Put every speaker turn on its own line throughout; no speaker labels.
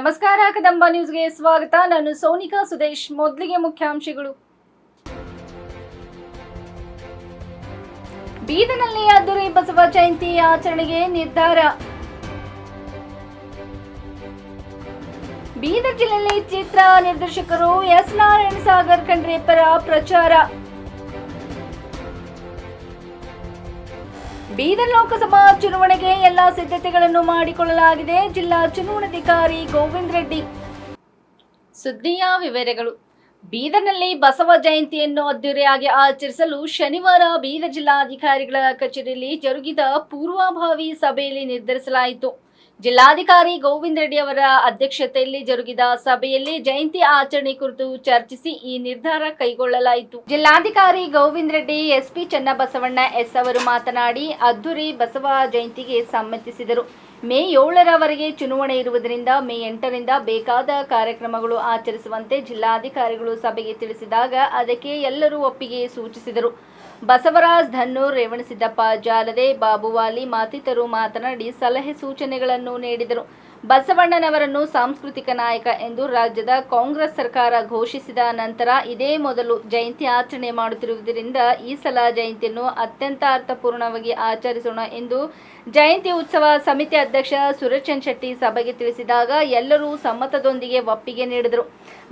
ನಮಸ್ಕಾರ, ಕದಂಬ ನ್ಯೂಸ್ಗೆ ಸ್ವಾಗತ. ನಾನು ಸೋನಿಕಾ ಸುದೇಶ್, ಮೊದಲಿಗೆ ಮುಖ್ಯಾಂಶಗಳು. ಬೀದನಲ್ಲಿ ಅದ್ದೂರಿ ಬಸವ ಜಯಂತಿ ಆಚರಣೆಗೆ ನಿರ್ಧಾರ. ಬೀದರ್ ಜಿಲ್ಲೆಯಲ್ಲಿ ಚಿತ್ರ ನಿರ್ದೇಶಕರು ಎಸ್. ನಾರಾಯಣ ಸಾಗರ್ ಖಂಡ್ರೆ ಪರ ಪ್ರಚಾರ. ಬೀದರ್ ಲೋಕಸಭಾ ಚುನಾವಣೆಗೆ ಎಲ್ಲಾ ಸಿದ್ಧತೆಗಳನ್ನು ಮಾಡಿಕೊಳ್ಳಲಾಗಿದೆ. ಜಿಲ್ಲಾ ಚುನಾವಣಾಧಿಕಾರಿ ಗೋವಿಂದ್ ರೆಡ್ಡಿ. ಸುದ್ದಿಯ ವಿವರಗಳು. ಬೀದರ್ನಲ್ಲಿ ಬಸವ ಜಯಂತಿಯನ್ನು ಅದ್ದೂರಿಯಾಗಿ ಆಚರಿಸಲು ಶನಿವಾರ ಬೀದರ್ ಜಿಲ್ಲಾಧಿಕಾರಿಗಳ ಕಚೇರಿಯಲ್ಲಿ ಜರುಗಿದ ಪೂರ್ವಭಾವಿ ಸಭೆಯಲ್ಲಿ ನಿರ್ಧರಿಸಲಾಯಿತು. ಜಿಲ್ಲಾಧಿಕಾರಿ ಗೋವಿಂದ ರೆಡ್ಡಿ ಅವರ ಅಧ್ಯಕ್ಷತೆಯಲ್ಲಿ ಜರುಗಿದ ಸಭೆಯಲ್ಲಿ ಜಯಂತಿ ಆಚರಣೆ ಕುರಿತು ಚರ್ಚಿಸಿ ಈ ನಿರ್ಧಾರ ಕೈಗೊಳ್ಳಲಾಯಿತು. ಜಿಲ್ಲಾಧಿಕಾರಿ ಗೋವಿಂದ ರೆಡ್ಡಿ, ಎಸ್ಪಿ ಚನ್ನಬಸವಣ್ಣ ಎಸ್ ಅವರು ಮಾತನಾಡಿ ಅದ್ದೂರಿ ಬಸವ ಜಯಂತಿಗೆ ಸಮ್ಮತಿಸಿದರು. ಮೇ ಏಳರವರೆಗೆ ಚುನಾವಣೆ ಇರುವುದರಿಂದ ಮೇ ಎಂಟರಿಂದ ಬೇಕಾದ ಕಾರ್ಯಕ್ರಮಗಳು ಆಚರಿಸುವಂತೆ ಜಿಲ್ಲಾಧಿಕಾರಿಗಳು ಸಭೆಗೆ ತಿಳಿಸಿದಾಗ ಅದಕ್ಕೆ ಎಲ್ಲರೂ ಒಪ್ಪಿಗೆ ಸೂಚಿಸಿದರು. ಬಸವರಾಜ್ ಧನ್ನೂರ್ ರೇವಣಸಿದ್ದಪ್ಪ ಜಾಲದೆ ಬಾಬುವಾಲಿ ಮತ್ತಿತರರು ಮಾತನಾಡಿ ಸಲಹೆ ಸೂಚನೆಗಳನ್ನು ನೀಡಿದರು. ಬಸವಣ್ಣನವರನ್ನು ಸಾಂಸ್ಕೃತಿಕ ನಾಯಕ ಎಂದು ರಾಜ್ಯದ ಕಾಂಗ್ರೆಸ್ ಸರ್ಕಾರ ಘೋಷಿಸಿದ ನಂತರ ಇದೇ ಮೊದಲು ಜಯಂತಿ ಆಚರಣೆ ಮಾಡುತ್ತಿರುವುದರಿಂದ ಈ ಸಲ ಜಯಂತಿಯನ್ನು ಅತ್ಯಂತ ಅರ್ಥಪೂರ್ಣವಾಗಿ ಆಚರಿಸೋಣ ಎಂದು ಜಯಂತಿ ಉತ್ಸವ ಸಮಿತಿ ಅಧ್ಯಕ್ಷ ಸುರಚಂದ್ ಶೆಟ್ಟಿ ಸಭೆಗೆ ತಿಳಿಸಿದಾಗ ಎಲ್ಲರೂ ಸಮ್ಮತದೊಂದಿಗೆ ಒಪ್ಪಿಗೆ ನೀಡಿದರು.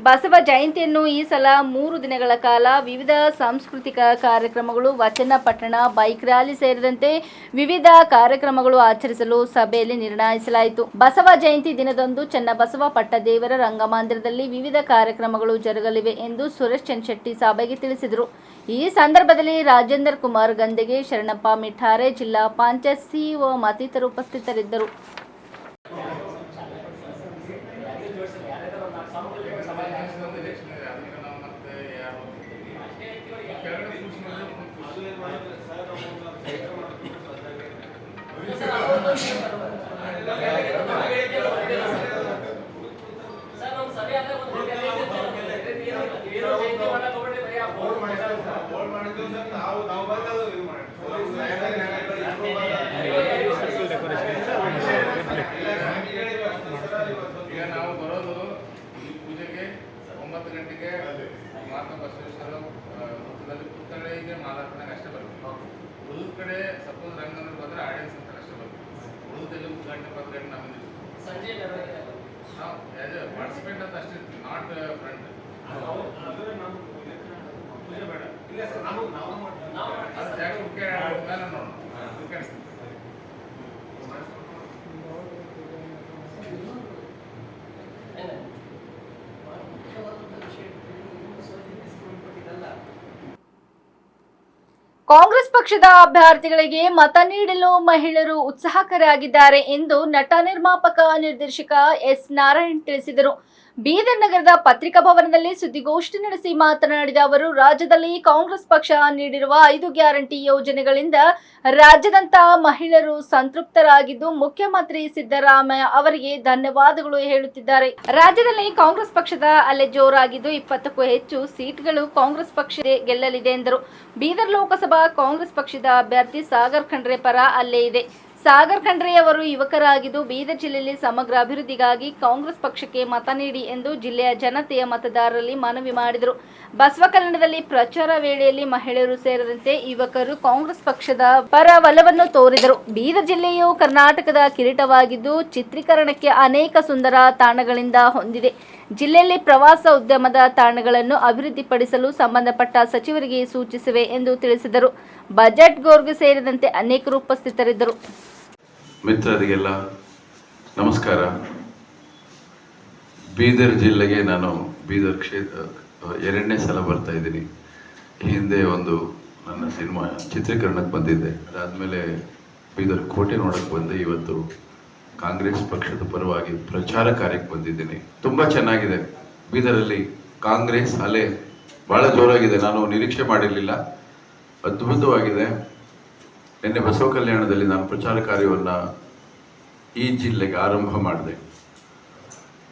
ಬಸವ ಜಯಂತಿಯನ್ನು ಈ ಸಲ ಮೂರು ದಿನಗಳ ಕಾಲ ವಿವಿಧ ಸಾಂಸ್ಕೃತಿಕ ಕಾರ್ಯಕ್ರಮಗಳು, ವಚನ ಪಟ್ಟಣ ಬೈಕ್ ರ್ಯಾಲಿ ಸೇರಿದಂತೆ ವಿವಿಧ ಕಾರ್ಯಕ್ರಮಗಳು ಆಚರಿಸಲು ಸಭೆಯಲ್ಲಿ ನಿರ್ಣಯಿಸಲಾಯಿತು. ಬಸವ ಜಯಂತಿ ದಿನದಂದು ಚನ್ನಬಸವ ಪಟ್ಟದೇವರ ರಂಗಮಂದಿರದಲ್ಲಿ ವಿವಿಧ ಕಾರ್ಯಕ್ರಮಗಳು ಜರುಗಲಿವೆ ಎಂದು ಸುರೇಶ್ ಚಂದ್ ಶೆಟ್ಟಿ ಸಭೆಗೆ ತಿಳಿಸಿದರು. ಈ ಸಂದರ್ಭದಲ್ಲಿ ರಾಜೇಂದ್ರ ಕುಮಾರ್ ಗಂದೆಗೆ ಶರಣಪ್ಪ ಮಿಠಾರೆ, ಜಿಲ್ಲಾ ಪಂಚಾಯತ್ ಸಿಇಒ ಮತ್ತಿತರರು ಉಪಸ್ಥಿತರಿದ್ದರು
ಈಗ ನಾವು ಬರೋದು ಈ ಪೂಜೆಗೆ ಒಂಬತ್ತು ಗಂಟೆಗೆ ಮಹಾತ್ಮ ಬಸವೇಶ್ವರ ವೃತ್ತದಲ್ಲಿ ಪುತ್ಥಳಿಗೆ ಮಾಲಾರ್ಪಣೆಗೆ ಅಷ್ಟೇ ಬರಬೇಕು ಉಳಿದ ಕಡೆ ಸಪೋಸ್ ರಂಗನವ್ರು ಬಂದ್ರೆ ಆಡಿಯನ್ಸ್ ಅಂತ ಅಷ್ಟೇ ಬರುತ್ತೆ. ಉಳಿದಲ್ಲಿ ಗಂಟೆ ಪತ್ತು ಗಂಟೆ ನಮ್ಮದು
ಸಂಜೆ
ನಾವು ಪಾರ್ಟಿಸಿಪೇಟ್ ಅಂತ ಅಷ್ಟೇ ಇರ್ತೀವಿ ನಾಟ್ ಫ್ರೆಂಡ್ ಪೂಜೆ ಬೇಡ. ಅದು ಜಾಗ ಮುಖ್ಯ ಮೇಲೆ ನೋಡೋಣ.
ಕಾಂಗ್ರೆಸ್ ಪಕ್ಷದ ಅಭ್ಯರ್ಥಿಗಳಿಗೆ ಮತ ನೀಡಲು ಮಹಿಳೆಯರು ಉತ್ಸಾಹಕರಾಗಿದ್ದಾರೆ ಎಂದು ನಟ ನಿರ್ಮಾಪಕ ನಿರ್ದೇಶಕ ಎಸ್ ನಾರಾಯಣ್ ತಿಳಿಸಿದರು. ಬೀದರ್ ನಗರದ ಪತ್ರಿಕಾ ಭವನದಲ್ಲಿ ಸುದ್ದಿಗೋಷ್ಠಿ ನಡೆಸಿ ಮಾತನಾಡಿದ ಅವರು, ರಾಜ್ಯದಲ್ಲಿ ಕಾಂಗ್ರೆಸ್ ಪಕ್ಷ ನೀಡಿರುವ ಐದು ಗ್ಯಾರಂಟಿ ಯೋಜನೆಗಳಿಂದ ರಾಜ್ಯದಂತ ಮಹಿಳೆಯರು ಸಂತೃಪ್ತರಾಗಿದ್ದು, ಮುಖ್ಯಮಂತ್ರಿ ಸಿದ್ದರಾಮಯ್ಯ ಅವರಿಗೆ ಧನ್ಯವಾದಗಳು ಹೇಳುತ್ತಿದ್ದಾರೆ. ರಾಜ್ಯದಲ್ಲಿ ಕಾಂಗ್ರೆಸ್ ಪಕ್ಷದ ಅಲೆ ಜೋರಾಗಿದ್ದು, ಇಪ್ಪತ್ತಕ್ಕೂ ಹೆಚ್ಚು ಸೀಟ್ಗಳು ಕಾಂಗ್ರೆಸ್ ಪಕ್ಷ ಗೆಲ್ಲಲಿದೆ ಎಂದರು. ಬೀದರ್ ಲೋಕಸಭಾ ಕಾಂಗ್ರೆಸ್ ಪಕ್ಷದ ಅಭ್ಯರ್ಥಿ ಸಾಗರ್ ಖಂಡ್ರೆ ಪರ ಅಲ್ಲೇ ಇದೆ. ಸಾಗರ್ ಖಂಡ್ರೆ ಅವರು ಯುವಕರಾಗಿದ್ದು ಬೀದರ್ ಜಿಲ್ಲೆಯಲ್ಲಿ ಸಮಗ್ರ ಅಭಿವೃದ್ಧಿಗಾಗಿ ಕಾಂಗ್ರೆಸ್ ಪಕ್ಷಕ್ಕೆ ಮತ ನೀಡಿ ಎಂದು ಜಿಲ್ಲೆಯ ಜನತೆಯ ಮತದಾರರಲ್ಲಿ ಮನವಿ ಮಾಡಿದರು. ಬಸವ ಕನ್ನಡದಲ್ಲಿ ಪ್ರಚಾರ ವೇಳೆಯಲ್ಲಿ ಮಹಿಳೆಯರು ಸೇರಿದಂತೆ ಯುವಕರು ಕಾಂಗ್ರೆಸ್ ಪಕ್ಷದ ಪರ ಒಲವನ್ನು ತೋರಿದರು. ಬೀದರ್ ಜಿಲ್ಲೆಯು ಕರ್ನಾಟಕದ ಕಿರೀಟವಾಗಿದ್ದು ಚಿತ್ರೀಕರಣಕ್ಕೆ ಅನೇಕ ಸುಂದರ ತಾಣಗಳಿಂದ ಹೊಂದಿದೆ. ಜಿಲ್ಲೆಯಲ್ಲಿ ಪ್ರವಾಸ ಉದ್ಯಮದ ತಾಣಗಳನ್ನು ಅಭಿವೃದ್ಧಿಪಡಿಸಲು ಸಂಬಂಧಪಟ್ಟ ಸಚಿವರಿಗೆ ಸೂಚಿಸಿವೆ ಎಂದು ತಿಳಿಸಿದರು. ಬಜೆಟ್ ಗೋರ್ಗೆ ಸೇರಿದಂತೆ ಅನೇಕರು ಉಪಸ್ಥಿತರಿದ್ದರು.
ಮಿತ್ರರಿಗೆಲ್ಲ ನಮಸ್ಕಾರ. ಬೀದರ್ ಜಿಲ್ಲೆಗೆ ನಾನು ಬೀದರ್ ಕ್ಷೇತ್ರ, ಎರಡನೇ ಸಲ ಬರ್ತಾ ಇದ್ದೀನಿ. ಹಿಂದೆ ಒಂದು ನನ್ನ ಸಿನಿಮಾ ಚಿತ್ರೀಕರಣಕ್ಕೆ ಬಂದಿದ್ದೆ. ಅದಾದಮೇಲೆ ಬೀದರ್ ಕೋಟೆ ನೋಡೋಕ್ಕೆ ಬಂದೆ. ಇವತ್ತು ಕಾಂಗ್ರೆಸ್ ಪಕ್ಷದ ಪರವಾಗಿ ಪ್ರಚಾರ ಕಾರ್ಯಕ್ಕೆ ಬಂದಿದ್ದೀನಿ. ತುಂಬ ಚೆನ್ನಾಗಿದೆ. ಬೀದರಲ್ಲಿ ಕಾಂಗ್ರೆಸ್ ಅಲೆ ಭಾಳ ಜೋರಾಗಿದೆ. ನಾನು ನಿರೀಕ್ಷೆ ಮಾಡಿರಲಿಲ್ಲ. ಅದ್ಭುತವಾಗಿದೆ. ನಿನ್ನೆ ಬಸವ ಕಲ್ಯಾಣದಲ್ಲಿ ನಾನು ಪ್ರಚಾರ ಕಾರ್ಯವನ್ನು ಈ ಜಿಲ್ಲೆಗೆ ಆರಂಭ ಮಾಡಿದೆ.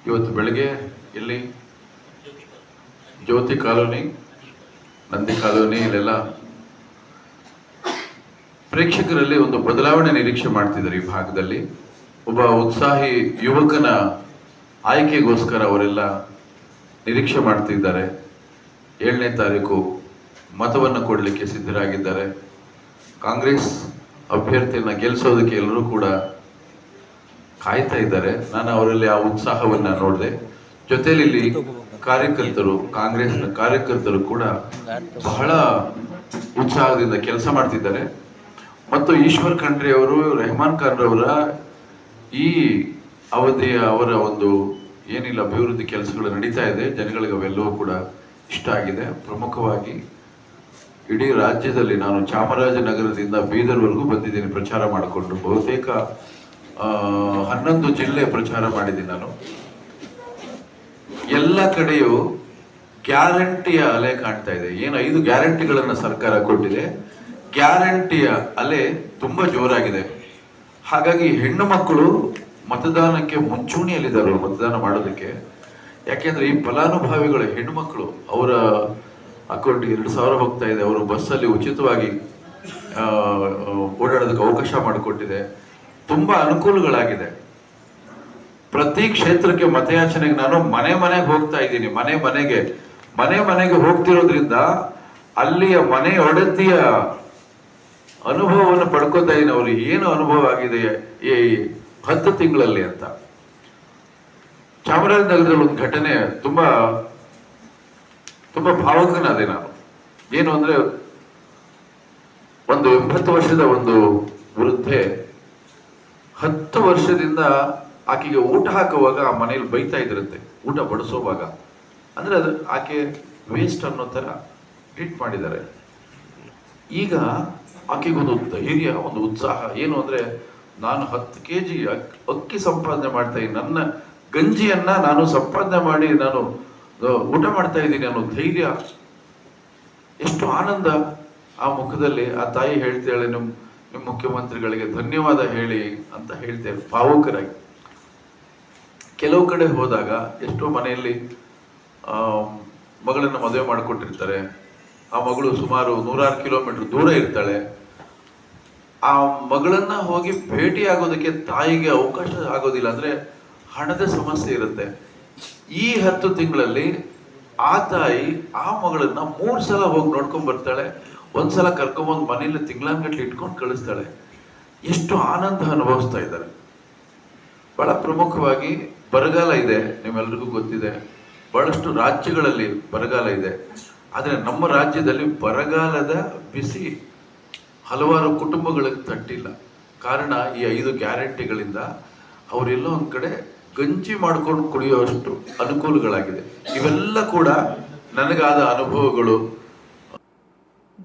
ಇವತ್ತು ಬೆಳಗ್ಗೆ ಇಲ್ಲಿ ಜ್ಯೋತಿ ಕಾಲೋನಿ, ನಂದಿ ಕಾಲೋನಿ, ಇಲ್ಲೆಲ್ಲ ಪ್ರೇಕ್ಷಕರಲ್ಲಿ ಒಂದು ಬದಲಾವಣೆ ನಿರೀಕ್ಷೆ ಮಾಡ್ತಿದ್ದಾರೆ ಈ ಭಾಗದಲ್ಲಿ. ಒಬ್ಬ ಉತ್ಸಾಹಿ ಯುವಕನ ಆಯ್ಕೆಗೋಸ್ಕರ ಅವರೆಲ್ಲ ನಿರೀಕ್ಷೆ ಮಾಡ್ತಿದ್ದಾರೆ. ಏಳನೇ ತಾರೀಕು ಮತವನ್ನು ಕೊಡಲಿಕ್ಕೆ ಸಿದ್ಧರಾಗಿದ್ದಾರೆ. ಕಾಂಗ್ರೆಸ್ ಅಭ್ಯರ್ಥಿಯನ್ನು ಗೆಲ್ಲಿಸೋದಕ್ಕೆ ಎಲ್ಲರೂ ಕೂಡ ಕಾಯ್ತಾ ಇದ್ದಾರೆ. ನಾನು ಅವರಲ್ಲಿ ಆ ಉತ್ಸಾಹವನ್ನು ನೋಡಿದೆ. ಜೊತೆಯಲ್ಲಿ ಕಾರ್ಯಕರ್ತರು, ಕಾಂಗ್ರೆಸ್ನ ಕಾರ್ಯಕರ್ತರು ಕೂಡ ಬಹಳ ಉತ್ಸಾಹದಿಂದ ಕೆಲಸ ಮಾಡ್ತಿದ್ದಾರೆ. ಮತ್ತು ಈಶ್ವರ್ ಖಂಡ್ರೆ ಅವರು, ರೆಹಮಾನ್ ಖಾನ್ ರವರ ಈ ಅವಧಿಯ ಅವರ ಒಂದು ಏನಿಲ್ಲ, ಅಭಿವೃದ್ಧಿ ಕೆಲಸಗಳು ನಡೀತಾ ಇದೆ. ಜನಗಳಿಗೆ ಅವೆಲ್ಲವೂ ಕೂಡ ಇಷ್ಟ ಆಗಿದೆ. ಪ್ರಮುಖವಾಗಿ ಇಡೀ ರಾಜ್ಯದಲ್ಲಿ ನಾನು ಚಾಮರಾಜನಗರದಿಂದ ಬೀದರ್ವರೆಗೂ ಬಂದಿದ್ದೀನಿ ಪ್ರಚಾರ ಮಾಡಿಕೊಂಡು. ಬಹುತೇಕ ಹನ್ನೊಂದು ಜಿಲ್ಲೆ ಪ್ರಚಾರ ಮಾಡಿದ್ದೀನಿ ನಾನು. ಎಲ್ಲ ಕಡೆಯೂ ಗ್ಯಾರಂಟಿಯ ಅಲೆ ಕಾಣ್ತಾ ಇದೆ. ಏನು, ಐದು ಗ್ಯಾರಂಟಿಗಳನ್ನು ಸರ್ಕಾರ ಕೊಟ್ಟಿದೆ. ಗ್ಯಾರಂಟಿಯ ಅಲೆ ತುಂಬಾ ಜೋರಾಗಿದೆ. ಹಾಗಾಗಿ ಹೆಣ್ಣು ಮಕ್ಕಳು ಮತದಾನಕ್ಕೆ ಮುಂಚೂಣಿಯಲ್ಲಿದ್ದಾರೆ ಮತದಾನ ಮಾಡೋದಕ್ಕೆ. ಯಾಕೆಂದ್ರೆ ಈ ಫಲಾನುಭವಿಗಳು, ಹೆಣ್ಣು ಮಕ್ಕಳು, ಅವರ ಅಕೌಂಟ್ಗೆ ಎರಡು ಸಾವಿರ ಹೋಗ್ತಾ ಇದೆ. ಅವರು ಬಸ್ಸಲ್ಲಿ ಉಚಿತವಾಗಿ ಓಡಾಡೋದಕ್ಕೆ ಅವಕಾಶ ಮಾಡಿಕೊಟ್ಟಿದೆ. ತುಂಬಾ ಅನುಕೂಲಗಳಾಗಿದೆ. ಪ್ರತಿ ಕ್ಷೇತ್ರಕ್ಕೆ ಮತಯಾಚನೆಗೆ ನಾನು ಮನೆ ಮನೆಗೆ ಹೋಗ್ತಾ ಇದ್ದೀನಿ, ಮನೆ ಮನೆಗೆ. ಮನೆ ಮನೆಗೆ ಹೋಗ್ತಿರೋದ್ರಿಂದ ಅಲ್ಲಿಯ ಮನೆ ಒಡತಿಯ ಅನುಭವವನ್ನು ಪಡ್ಕೋತಾ ಇದ್ದೀನಿ ಅವ್ರಿಗೆ ಏನು ಅನುಭವ ಆಗಿದೆ ಈ ಹತ್ತು ತಿಂಗಳಲ್ಲಿ ಅಂತ. ಚಾಮರಾಜನಗರದಲ್ಲಿ ಒಂದು ಘಟನೆ ತುಂಬಾ ತುಂಬಾ ಭಾವಕನಾದೆ ನಾನು ಏನು ಅಂದರೆ ಒಂದು ಎಂಬತ್ತು ವರ್ಷದ ಒಂದು ವೃದ್ಧೆ ಹತ್ತು ವರ್ಷದಿಂದ ಆಕೆಗೆ ಊಟ ಹಾಕುವಾಗ ಆ ಮನೆಯಲ್ಲಿ ಬೈತಾ ಇದ್ರಂತೆ. ಊಟ ಬಡಿಸೋವಾಗ. ಅಂದ್ರೆ ಅದು ಆಕೆ ವೇಸ್ಟ್ ಅನ್ನೋ ತರ ಟ್ರೀಟ್ ಮಾಡಿದ್ದಾರೆ. ಈಗ ಆಕೆಗೆ ಒಂದು ಧೈರ್ಯ ಒಂದು ಉತ್ಸಾಹ. ಏನು ಅಂದ್ರೆ, ನಾನು ಹತ್ತು ಕೆ ಜಿ ಅಕ್ಕಿ ಸಂಪಾದನೆ ಮಾಡ್ತಾ ಇದ್ದೀನಿ. ನನ್ನ ಗಂಜಿಯನ್ನ ನಾನು ಸಂಪಾದನೆ ಮಾಡಿ ನಾನು ಊಟ ಮಾಡ್ತಾ ಇದ್ದೀನಿ ಅನ್ನೋ ಧೈರ್ಯ, ಎಷ್ಟು ಆನಂದ ಆ ಮುಖದಲ್ಲಿ. ಆ ತಾಯಿ ಹೇಳ್ತಾಳೆ ನಿಮ್ಮ ನಿಮ್ಮ ಮುಖ್ಯಮಂತ್ರಿಗಳಿಗೆ ಧನ್ಯವಾದ ಹೇಳಿ ಅಂತ ಹೇಳ್ತೇವೆ ಭಾವುಕರಾಗಿ. ಕೆಲವು ಕಡೆ ಹೋದಾಗ ಎಷ್ಟೋ ಮನೆಯಲ್ಲಿ ಮಗಳನ್ನ ಮದುವೆ ಮಾಡಿಕೊಟ್ಟಿರ್ತಾರೆ. ಆ ಮಗಳು ಸುಮಾರು ನೂರಾರು ಕಿಲೋಮೀಟರ್ ದೂರ ಇರ್ತಾಳೆ. ಆ ಮಗಳನ್ನ ಹೋಗಿ ಭೇಟಿ ಆಗೋದಕ್ಕೆ ತಾಯಿಗೆ ಅವಕಾಶ ಆಗೋದಿಲ್ಲ ಅಂದ್ರೆ ಹಣದ ಸಮಸ್ಯೆ ಇರುತ್ತೆ. ಈ ಹತ್ತು ತಿಂಗಳಲ್ಲಿ ಆ ತಾಯಿ ಆ ಮಗಳನ್ನ ಮೂರ್ ಸಲ ಹೋಗಿ ನೋಡ್ಕೊಂಡ್ ಬರ್ತಾಳೆ. ಒಂದ್ಸಲ ಕರ್ಕೊಂಬಂದು ಮನೇಲಿ ತಿಂಗಳಾನ್ಗಟ್ಲೆ ಇಟ್ಕೊಂಡು ಕಳಿಸ್ತಾಳೆ. ಎಷ್ಟು ಆನಂದ ಅನುಭವಿಸ್ತಾ ಇದ್ದಾರೆ. ಬಹಳ ಪ್ರಮುಖವಾಗಿ ಬರಗಾಲ ಇದೆ, ನಿಮ್ಮೆಲ್ರಿಗೂ ಗೊತ್ತಿದೆ. ಬಹಳಷ್ಟು ರಾಜ್ಯಗಳಲ್ಲಿ ಬರಗಾಲ ಇದೆ. ಆದರೆ ನಮ್ಮ ರಾಜ್ಯದಲ್ಲಿ ಬರಗಾಲದ ಬಿಸಿ ಹಲವಾರು ಕುಟುಂಬಗಳಿಗೆ ತಟ್ಟಿಲ್ಲ. ಕಾರಣ ಈ ಐದು ಗ್ಯಾರಂಟಿಗಳಿಂದ ಅವರೆಲ್ಲೋ ಒಂದು ಕಡೆ ಗಂಜಿ ಮಾಡ್ಕೊಂಡು ಕುಡಿಯುವಷ್ಟು ಅನುಕೂಲಗಳಾಗಿದೆ. ಇವೆಲ್ಲ ಕೂಡ ನನಗಾದ ಅನುಭವಗಳು.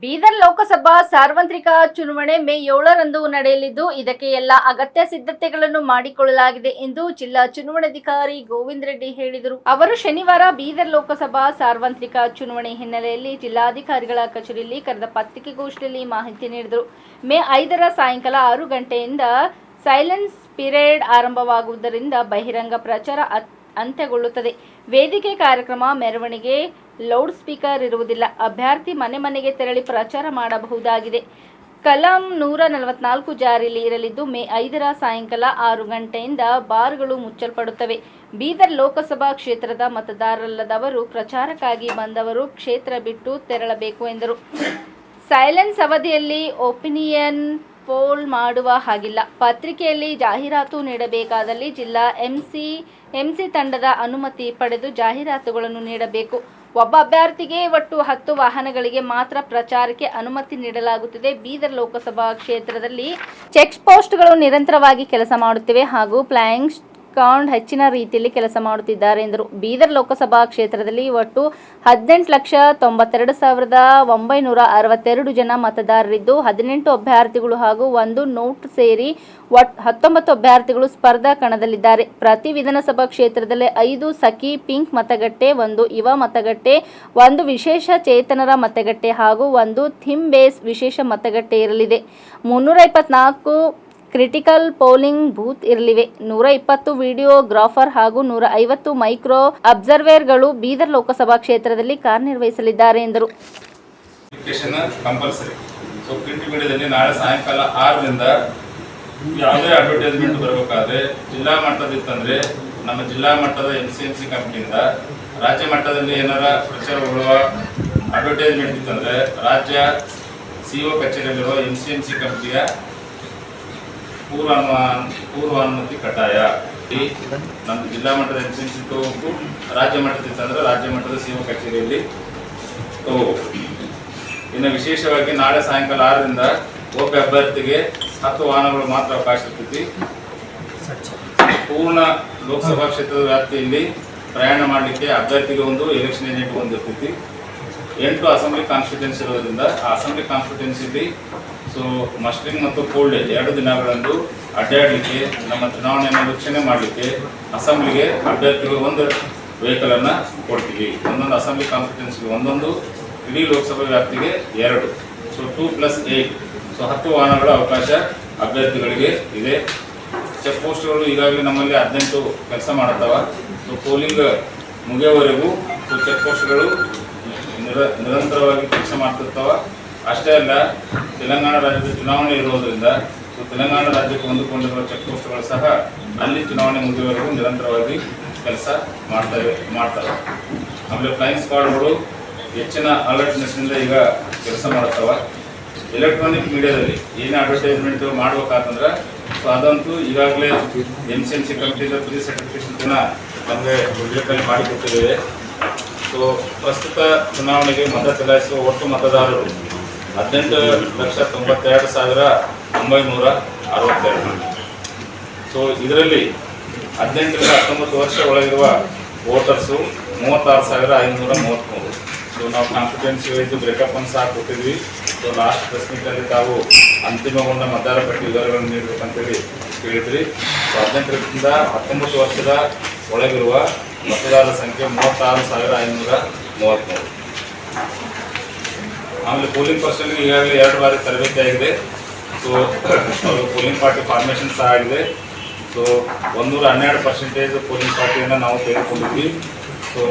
ಬೀದರ್ ಲೋಕಸಭಾ ಸಾರ್ವತ್ರಿಕ ಚುನಾವಣೆ ಮೇ ಏಳರಂದು ನಡೆಯಲಿದ್ದು, ಇದಕ್ಕೆ ಎಲ್ಲ ಅಗತ್ಯ ಸಿದ್ಧತೆಗಳನ್ನು ಮಾಡಿಕೊಳ್ಳಲಾಗಿದೆ ಎಂದು ಜಿಲ್ಲಾ ಚುನಾವಣಾಧಿಕಾರಿ ಗೋವಿಂದ ರೆಡ್ಡಿ ಹೇಳಿದರು. ಅವರು ಶನಿವಾರ ಬೀದರ್ ಲೋಕಸಭಾ ಸಾರ್ವತ್ರಿಕ ಚುನಾವಣೆ ಹಿನ್ನೆಲೆಯಲ್ಲಿ ಜಿಲ್ಲಾಧಿಕಾರಿಗಳ ಕಚೇರಿಯಲ್ಲಿ ಕರೆದ ಪತ್ರಿಕೆಗೋಷ್ಠಿಯಲ್ಲಿ ಮಾಹಿತಿ ನೀಡಿದರು. ಮೇ ಐದರ ಸಾಯಂಕಾಲ ಆರು ಗಂಟೆಯಿಂದ ಸೈಲೆನ್ಸ್ ಪಿರಿಯಡ್ ಆರಂಭವಾಗುವುದರಿಂದ ಬಹಿರಂಗ ಪ್ರಚಾರ ಅತ್- ಅಂತ್ಯಗೊಳ್ಳುತ್ತದೆ. ವೇದಿಕೆ ಕಾರ್ಯಕ್ರಮ ಮೆರವಣಿಗೆ ಲೌಡ್ ಸ್ಪೀಕರ್ ಇರುವುದಿಲ್ಲ. ಅಭ್ಯರ್ಥಿ ಮನೆ ಮನೆಗೆ ತೆರಳಿ ಪ್ರಚಾರ ಮಾಡಬಹುದಾಗಿದೆ. ಕಲಂ ನೂರ ನಲವತ್ನಾಲ್ಕು ಜಾರಿಯಲ್ಲಿ ಇರಲಿದ್ದು, ಮೇ ಐದರ ಸಾಯಂಕಾಲ ಆರು ಗಂಟೆಯಿಂದ ಬಾರ್ಗಳು ಮುಚ್ಚಲ್ಪಡುತ್ತವೆ. ಬೀದರ್ ಲೋಕಸಭಾ ಕ್ಷೇತ್ರದ ಮತದಾರರಲ್ಲದವರು ಪ್ರಚಾರಕ್ಕಾಗಿ ಬಂದವರು ಕ್ಷೇತ್ರ ಬಿಟ್ಟು ತೆರಳಬೇಕು ಎಂದರು. ಸೈಲೆನ್ಸ್ ಅವಧಿಯಲ್ಲಿ ಒಪಿನಿಯನ್ ಪೋಲ್ ಮಾಡುವ ಹಾಗಿಲ್ಲ. ಪತ್ರಿಕೆಯಲ್ಲಿ ಜಾಹೀರಾತು ನೀಡಬೇಕಾದಲ್ಲಿ ಜಿಲ್ಲಾ ಎಂಸಿ ಎಂಸಿ ತಂಡದ ಅನುಮತಿ ಪಡೆದು ಜಾಹೀರಾತುಗಳನ್ನು ನೀಡಬೇಕು. ಒಬ್ಬ ಅಭ್ಯರ್ಥಿಗೆ ಒಟ್ಟು ಹತ್ತು ವಾಹನಗಳಿಗೆ ಮಾತ್ರ ಪ್ರಚಾರಕ್ಕೆ ಅನುಮತಿ ನೀಡಲಾಗುತ್ತದೆ. ಬೀದರ್ ಲೋಕಸಭಾ ಕ್ಷೇತ್ರದಲ್ಲಿ ಚೆಕ್ ಪೋಸ್ಟ್ಗಳು ನಿರಂತರವಾಗಿ ಕೆಲಸ ಮಾಡುತ್ತಿವೆ ಹಾಗೂ ಫ್ಲೈಯಿಂಗ್ ಕೌಂಟ್ ಹೆಚ್ಚಿನ ರೀತಿಯಲ್ಲಿ ಕೆಲಸ ಮಾಡುತ್ತಿದ್ದಾರೆ ಎಂದರು. ಬೀದರ್ ಲೋಕಸಭಾ ಕ್ಷೇತ್ರದಲ್ಲಿ ಒಟ್ಟು ಹದಿನೆಂಟು ಲಕ್ಷ ತೊಂಬತ್ತೆರಡು ಸಾವಿರದ ಒಂಬೈನೂರ ಅರವತ್ತೆರಡು ಜನ ಮತದಾರರಿದ್ದು, ಹದಿನೆಂಟು ಅಭ್ಯರ್ಥಿಗಳು ಹಾಗೂ ಒಂದು ನೋಟ್ ಸೇರಿ ಒಟ್ ಹತ್ತೊಂಬತ್ತು ಅಭ್ಯರ್ಥಿಗಳು ಸ್ಪರ್ಧಾ ಕಣದಲ್ಲಿದ್ದಾರೆ. ಪ್ರತಿ ವಿಧಾನಸಭಾ ಕ್ಷೇತ್ರದಲ್ಲಿ ಐದು ಸಖಿ, ಪಿಂಕ್ ಮತಗಟ್ಟೆ, ಒಂದು ಯುವ ಮತಗಟ್ಟೆ, ಒಂದು ವಿಶೇಷ ಚೇತನರ ಮತಗಟ್ಟೆ ಹಾಗೂ ಒಂದು ಥಿಮ್ ಬೇಸ್ ವಿಶೇಷ ಮತಗಟ್ಟೆ ಇರಲಿದೆ. ಮುನ್ನೂರ ಇಪ್ಪತ್ನಾಲ್ಕು ಕ್ರಿಟಿಕಲ್ ಪೋಲಿಂಗ್ ಬೂತ್ ಇರಲಿವೆ. ನೂರ ಇಪ್ಪತ್ತು ವಿಡಿಯೋಗ್ರಾಫರ್ ಹಾಗೂ ನೂರ ಐವತ್ತು ಮೈಕ್ರೋ ಅಬ್ಸರ್ವೇರ್ಗಳು ಬೀದರ್ ಲೋಕಸಭಾ ಕ್ಷೇತ್ರದಲ್ಲಿ ಕಾರ್ಯನಿರ್ವಹಿಸಲಿದ್ದಾರೆ ಎಂದರು.
ಸೊ ಪ್ರಿಂಟ್ ಮೀಡಿಯಾದಲ್ಲಿ ನಾಳೆ ಸಾಯಂಕಾಲ ಆರರಿಂದ ಯಾವುದೇ ಅಡ್ವರ್ಟೈಸ್ಮೆಂಟ್ ಬರಬೇಕಾದ್ರೆ ಜಿಲ್ಲಾ ಮಟ್ಟದಿತ್ತಂದ್ರೆ ನಮ್ಮ ಜಿಲ್ಲಾ ಮಟ್ಟದ ಎಂ ಸಿ ಎಂ ಸಿ ಕಂಪ್ನಿಯಿಂದ ರಾಜ್ಯ ಮಟ್ಟದಲ್ಲಿ ಏನಾರ ಪ್ರಚಾರಗೊಳ್ಳುವ ಅಡ್ವರ್ಟೈಸ್ಮೆಂಟ್ ಇತ್ತಂದ್ರೆ ರಾಜ್ಯ ಸಿಒ ಕಚೇರಿಯಲ್ಲಿರುವ ಎಂ ಸಿ ಎಂ ಸಿ ಕಂಪ್ನಿಯ ಪೂರ್ವ ಪೂರ್ವ ಅನುಮತಿ ಕಡ್ಡಾಯ ನಮ್ಮ ಜಿಲ್ಲಾ ಮಟ್ಟದ ಎಂ ಸಿ ಸಿ ತಗೋಬೇಕು ರಾಜ್ಯ ಮಟ್ಟದ ಇತ್ತಂದ್ರೆ ರಾಜ್ಯ ಮಟ್ಟದ ಸಿಒ ಕಚೇರಿಯಲ್ಲಿ ತಗೋಬೇಕು ಇನ್ನು ವಿಶೇಷವಾಗಿ ನಾಳೆ ಸಾಯಂಕಾಲ ಆರರಿಂದ ಒಬ್ಬ ಅಭ್ಯರ್ಥಿಗೆ ಹತ್ತು ವಾಹನಗಳು ಮಾತ್ರ ಅವಕಾಶ ಇರ್ತೈತಿ. ಪೂರ್ಣ ಲೋಕಸಭಾ ಕ್ಷೇತ್ರದ ವ್ಯಾಪ್ತಿಯಲ್ಲಿ ಪ್ರಯಾಣ ಮಾಡಲಿಕ್ಕೆ ಅಭ್ಯರ್ಥಿಗೆ ಒಂದು ಎಲೆಕ್ಷನ್ ಏಜೆಂಟ್ ಒಂದು ಇರ್ತೈತಿ. ಎಂಟು ಅಸೆಂಬ್ಲಿ ಕಾನ್ಸ್ಟಿಟ್ಯೂನ್ಸಿ ಇರೋದ್ರಿಂದ ಆ ಅಸೆಂಬ್ಲಿ ಕಾನ್ಸ್ಟಿಟ್ಯೂನ್ಸಿಲಿ ಸೊ ಮಸ್ಟ್ರಿಂಗ್ ಮತ್ತು ಕೋಲ್ಡ್ ಡೇ ಎರಡು ದಿನಗಳಂದು ಅಡ್ಡಾಡಲಿಕ್ಕೆ, ನಮ್ಮ ಚುನಾವಣೆಯನ್ನು ವೀಕ್ಷಣೆ ಮಾಡಲಿಕ್ಕೆ ಅಸೆಂಬ್ಲಿಗೆ ಅಭ್ಯರ್ಥಿಗಳು ಒಂದು ವೆಹಿಕಲ್ ಅನ್ನ ಕೊಡ್ತೀವಿ. ಒಂದೊಂದು ಅಸೆಂಬ್ಲಿ ಕಾನ್ಸ್ಟಿಟ್ಯೂನ್ಸಿಗೆ ಒಂದೊಂದು, ಇಡೀ ಲೋಕಸಭಾ ವ್ಯಾಪ್ತಿಗೆ ಎರಡು. So two plus eight so ಹತ್ತು ವಾಹನಗಳ ಅವಕಾಶ ಅಭ್ಯರ್ಥಿಗಳಿಗೆ ಇದೆ. ಚೆಕ್ ಪೋಸ್ಟ್ಗಳು ಈಗಾಗಲೇ ನಮ್ಮಲ್ಲಿ ಹದಿನೆಂಟು ಕೆಲಸ ಮಾಡುತ್ತವ. ಸೊ ಪೋಲಿಂಗ್ ಮುಗಿಯೋವರೆಗೂ ಸೊ ಚೆಕ್ ಪೋಸ್ಟ್ಗಳು ನಿರ ನಿರಂತರವಾಗಿ ಕೆಲಸ ಮಾಡ್ತಿರ್ತಾವ. ಅಷ್ಟೇ ಅಲ್ಲ, ತೆಲಂಗಾಣ ರಾಜ್ಯದ ಚುನಾವಣೆ ಇರುವುದರಿಂದ ಸೊ ತೆಲಂಗಾಣ ರಾಜ್ಯಕ್ಕೆ ಹೊಂದಿಕೊಂಡಿರುವ ಚೆಕ್ ಪೋಸ್ಟ್ಗಳು ಸಹ ಅಲ್ಲಿ ಚುನಾವಣೆ ಮುಗಿಯುವವರೆಗೂ ನಿರಂತರವಾಗಿ ಕೆಲಸ ಮಾಡ್ತವೆ ಮಾಡ್ತಾರೆ ಆಮೇಲೆ ಫ್ಲೈಯಿಂಗ್ ಸ್ಕ್ವಾಡ್ಗಳು ಹೆಚ್ಚಿನ ಅಲರ್ಟ್ನೆಸ್ನಿಂದ ಈಗ ಕೆಲಸ ಮಾಡುತ್ತವೆ. ಎಲೆಕ್ಟ್ರಾನಿಕ್ ಮೀಡಿಯಾದಲ್ಲಿ ಏನೇ ಅಡ್ವರ್ಟೈಸ್ಮೆಂಟ್ ಮಾಡ್ಬೇಕಾತಂದ್ರೆ ಸೊ ಅದಂತೂ ಈಗಾಗಲೇ ಎಂ ಸಿ ಎನ್ ಸಿ ಕಂಪ್ನಿಯಿಂದ ಫ್ರೀ ಸರ್ಟಿಫಿಕೇಶನ್ ಕೂಡ ನಮಗೆ ಬುಡ್ಲೆಟಲ್ಲಿ ಮಾಡಿಕೊಟ್ಟಿದ್ದೇವೆ. ಸೊ ಪ್ರಸ್ತುತ ಚುನಾವಣೆಗೆ ಮತ ಚಲಾಯಿಸುವ ಒಟ್ಟು ಮತದಾರರು ಹದಿನೆಂಟು ಲಕ್ಷ ತೊಂಬತ್ತೆರಡು ಸಾವಿರ ಒಂಬೈನೂರ ಅರವತ್ತೆರಡು. ಸೊ ಇದರಲ್ಲಿ ಹದಿನೆಂಟರಿಂದ ಹತ್ತೊಂಬತ್ತು ವರ್ಷ ಒಳಗಿರುವ ವೋಟರ್ಸು ಮೂವತ್ತಾರು ಸಾವಿರ ಐನೂರ ಮೂವತ್ತ್ಮೂರು ಸೊ ನಾವು ಕಾನ್ಸ್ಟಿಟ್ಯೂನ್ಸಿ ವೈಸ್ ಬ್ರೇಕಪ್ ಅನ್ನು ಸಹ ಕೊಟ್ಟಿದ್ವಿ. ಸೊ ಲಾಸ್ಟ್ ಪ್ರೆಸ್ ಮೀಟಲ್ಲಿ ತಾವು ಅಂತಿಮಗೊಂಡ ಮತದಾರ ಪಟ್ಟಿ ವಿವರಗಳನ್ನು ನೀಡಬೇಕಂತೇಳಿ ಕೇಳಿದ್ರಿ. ಸೊ ಹದಿನೆಂಟರಿಂದ ಹತ್ತೊಂಬತ್ತು ವರ್ಷದ ಒಳಗಿರುವ ಮತದಾರರ ಸಂಖ್ಯೆ ಮೂವತ್ತಾರು ಸಾವಿರ ಐನೂರ ಮೂವತ್ತ್ಮೂರು ಆಮೇಲೆ ಪೋಲಿಂಗ್ ಪರ್ಸನ್ಗೆ ಈಗಾಗಲೇ ಎರಡು ಬಾರಿ ತರಬೇತಿ ಆಗಿದೆ. ಸೊ ಅವರು ಪೋಲಿಂಗ್ ಪಾರ್ಟಿ ಫಾರ್ಮೇಷನ್ ಸಹ ಆಗಿದೆ. ಸೊ ಒಂದೂರ ಹನ್ನೆರಡು ಪರ್ಸೆಂಟೇಜ್ ಪೋಲಿಂಗ್ ಪಾರ್ಟಿಯನ್ನು ನಾವು ತೆಗೆದುಕೊಂಡಿದ್ವಿ. ಸೊ